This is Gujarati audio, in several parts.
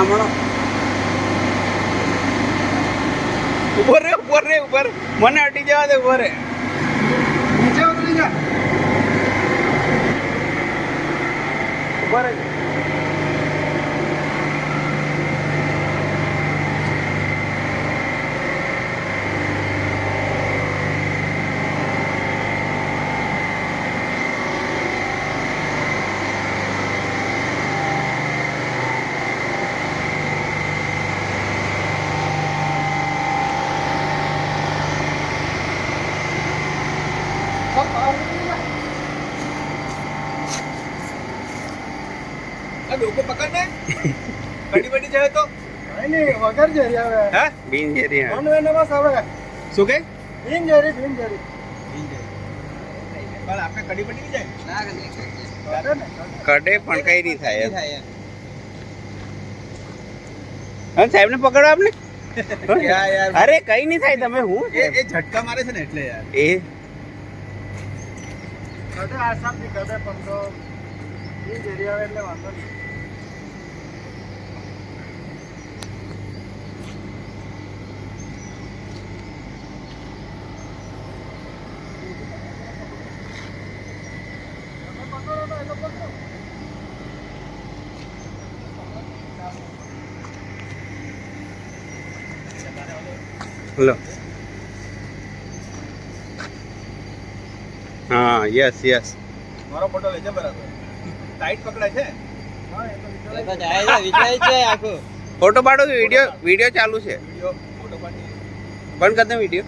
હમણાં ઉપર રે ઉપર રે ઉપર મને અટી જવા દે ઉપર રે. નીચે ઉતરી જા. ઊભો રે ડોકો પકડને? કડી બડી જાય તો? નહીં નહીં વગર જેરી આવે. હા? બિન જેરી હા. વન વેને બસ આવે. શું કે બિન જેરી બિન જેરી. પણ આપણે કડી બડી જાય? કાઢે કડે પણ કઈ નહીં થાય હા સાહેબ ને પકડો આપને. અરે કઈ નહીં થાય તમે હું એ એ ઝટકા મારે છે ને એટલે યાર. એ. કડે આસામથી કડે પણ તો બિન જેરી આવે એટલે વાંધો નહીં. લો હા યસ યસ મારો ફોટો લેજે બરાબર. ટાઈટ પકડાય છે? ફોટો પાડો કે વીડિયો વીડિયો ચાલુ છે. બંધ કર દે વીડિયો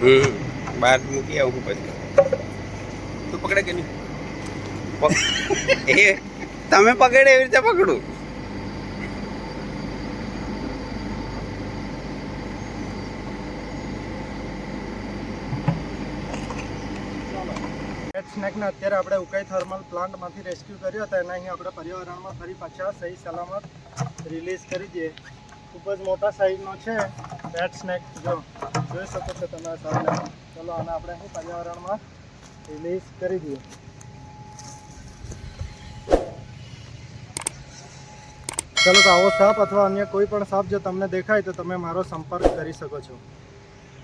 હમ બહાર મૂકી આવું પછી. તું પકડે કે નહીં? એ તમે પકડે એવી રીતે પકડું. પેટ સ્નેકને અત્યારે આપણે ઉકાઈ થર્મલ પ્લાન્ટમાંથી રેસ્ક્યુ કર્યો હતો. એને અહીં આપણે પર્યાવરણમાં ફરી પાછા સહી સલામત રિલીઝ કરી દઈએ. ખૂબ જ મોટા સાઈઝનો છે. પેટ સ્નેક જો, જોઈ શકો છો તમે સામે. ચલો, આને આપણે અહીં પર્યાવરણમાં રિલીઝ કરી દઈએ. ચલો, તો આવો સાપ અથવા અન્ય કોઈ પણ સાપ જો તમને દેખાય તો તમે મારો સંપર્ક કરી શકો છો.